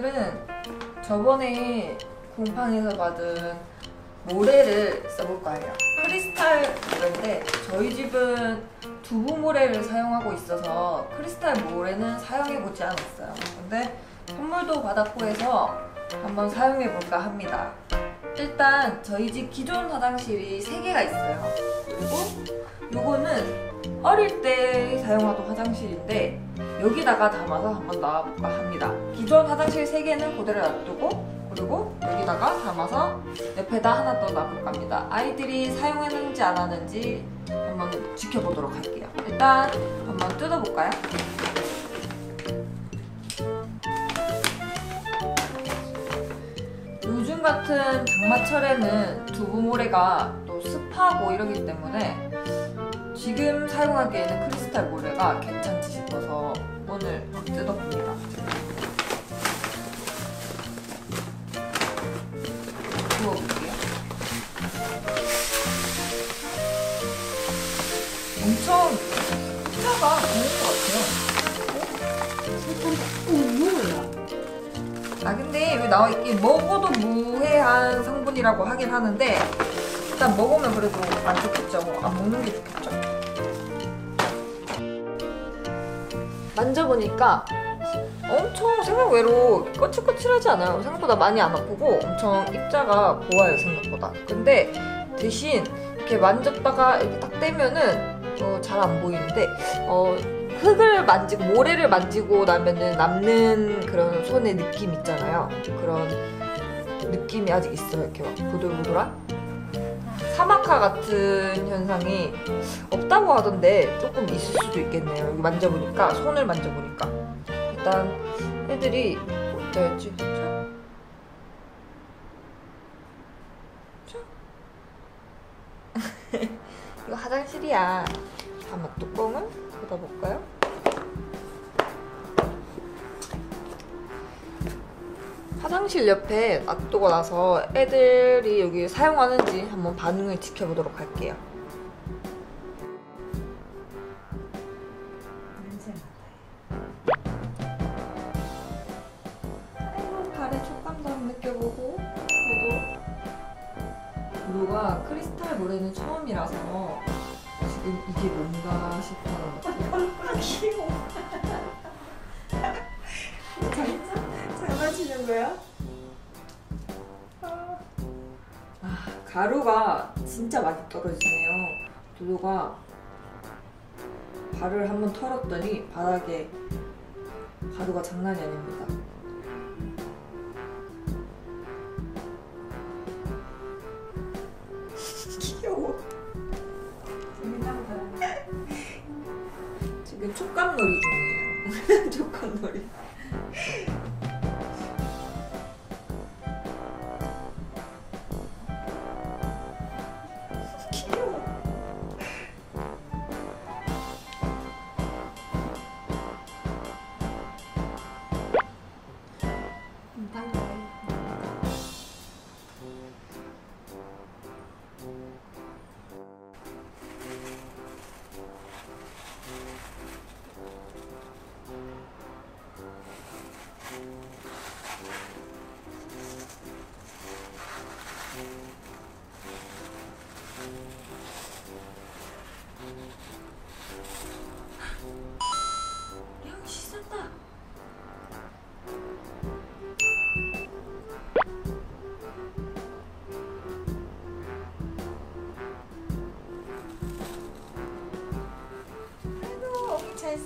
오늘은 저번에 공판에서 받은 모래를 써볼 거예요. 크리스탈 모래인데 저희 집은 두부 모래를 사용하고 있어서 크리스탈 모래는 사용해보지 않았어요. 근데 선물도 받았고 해서 한번 사용해볼까 합니다. 일단 저희 집 기존 화장실이 3개가 있어요. 그리고 요거는 어릴 때 사용하던 화장실인데 여기다가 담아서 한번 나와볼까 합니다. 기존 화장실 3개는 그대로 놔두고 그리고 여기다가 담아서 옆에다 하나 더 놔볼까 합니다. 아이들이 사용했는지 안 하는지 한번 지켜보도록 할게요. 일단 한번 뜯어볼까요? 요즘 같은 장마철에는 두부모래가 또 습하고 이러기 때문에 지금 사용하기에는 크리스탈 모래가 괜찮지 싶어서 오늘 뜯어봅니다. 부어볼게요. 엄청 숫자가 좋은 것 같아요. 오, 뭐야? 아 근데 여기 나와 있기 먹어도 무해한 성분이라고 하긴 하는데 일단 먹으면 그래도 안 좋겠죠. 안 먹는 게 좋겠죠. 만져보니까 엄청 생각 외로 거칠거칠하지 않아요. 생각보다 많이 안 아프고 엄청 입자가 고와요 생각보다. 근데 대신 이렇게 만졌다가 이렇게 딱 떼면은 어, 잘 안 보이는데 어, 흙을 만지고 모래를 만지고 나면은 남는 그런 손의 느낌 있잖아요. 그런 느낌이 아직 있어요. 이렇게 막 보들보들한 사막화 같은 현상이 없다고 하던데 조금 있을 수도 있겠네요. 여기 만져보니까 손을 만져보니까 일단 애들이 어때였지? 자. 자. 이거 화장실이야. 한번 뚜껑을 닫아볼까요? 화장실 옆에 놔두고 나서 애들이 여기 사용하는지 한번 반응을 지켜보도록 할게요. 냄새 아이고 발의 촉감도 한번 느껴보고 저도 무가 크리스탈 모래는 처음이라서 지금 이게 뭔가 싶어요. 아, 귀여워. 장난치는 거야? 아, 가루가 진짜 많이 떨어지네요. 도도가 발을 한번 털었더니 바닥에 가루가 장난이 아닙니다. 귀여워. 지금 촉감놀이 중이에요. 촉감놀이.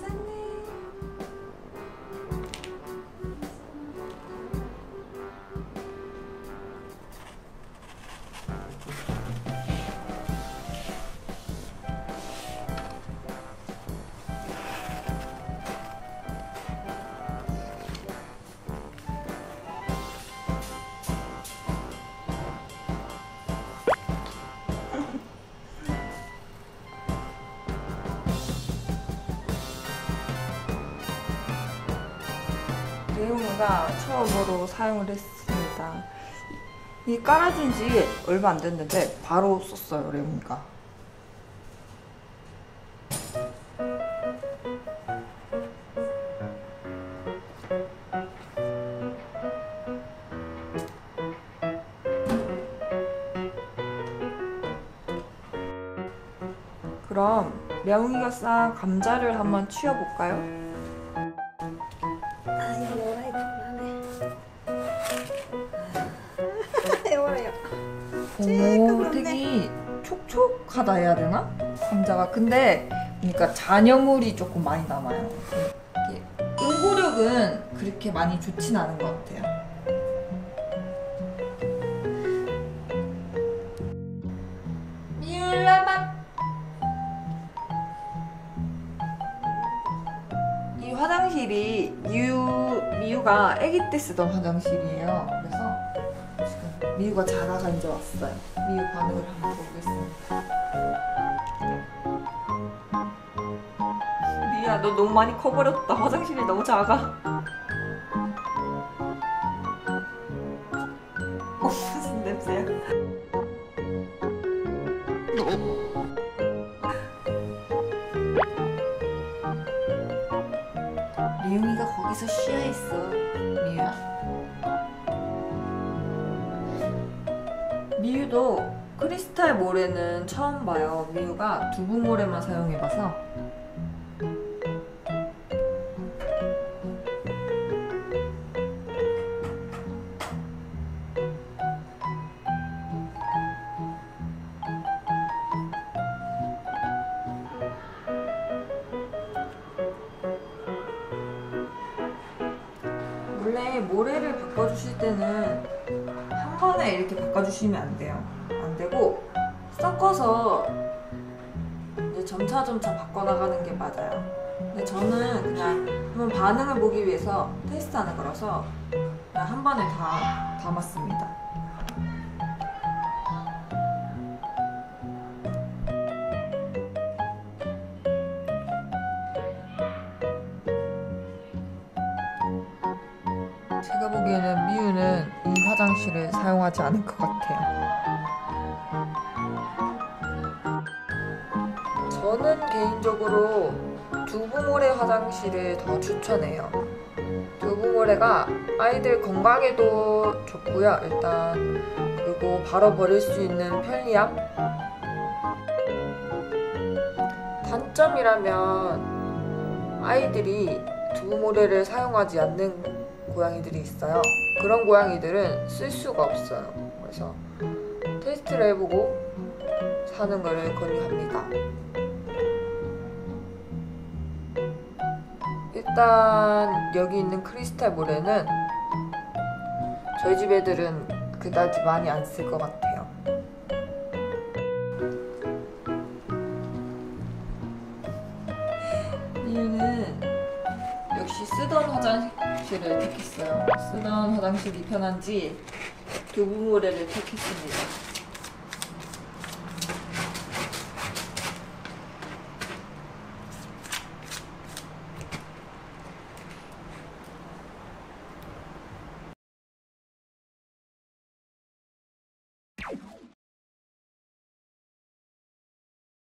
아 롱롱이가 처음으로 사용을 했습니다. 이 깔아진 지 얼마 안 됐는데 바로 썼어요, 레몬이가. 그럼 명이가 싼 감자를 한번 취어볼까요? 오. 되게 촉촉하다 해야 되나? 감자가 근데 그러니까 잔여물이 조금 많이 남아요. 인구력은 그렇게 많이 좋진 않은 것 같아요. 미울라맛 이 화장실이 미유 미유가 아기 때 쓰던 화장실이에요. 미유가 자라가 이제 왔어요. 미유 반응을 한번 보겠습니다. 미유야, 너 너무 많이 커버렸다. 화장실이 너무 작아. 어, 무슨 냄새야? 미용이가 거기서 쉬어 있어. 미유야. 미유도 크리스탈 모래는 처음 봐요. 미유가 두부 모래만 사용해봐서. 원래 모래를 바꿔주실 때는 한 번에 이렇게 바꿔주시면 안 돼요. 안 되고 섞어서 이제 점차 점차 바꿔나가는 게 맞아요. 근데 저는 그냥 한번 반응을 보기 위해서 테스트하는 거라서 그냥 한 번에 다 담았습니다. 제가 보기에는 미유는 이 화장실을 사용하지 않을 것 같아요. 저는 개인적으로 두부모래 화장실을 더 추천해요. 두부모래가 아이들 건강에도 좋고요. 일단 그리고 바로 버릴 수 있는 편리함. 단점이라면 아이들이 두부모래를 사용하지 않는 고양이들이 있어요. 그런 고양이들은 쓸 수가 없어요. 그래서 테스트를 해보고 사는 거를 권유합니다. 일단 여기 있는 크리스탈 모래는 저희 집 애들은 그다지 많이 안 쓸 것 같아요. 이유는 역시 쓰던 화장실 을 택했어요. 쓰던 화장실이 편한지 두부모래를 택했습니다.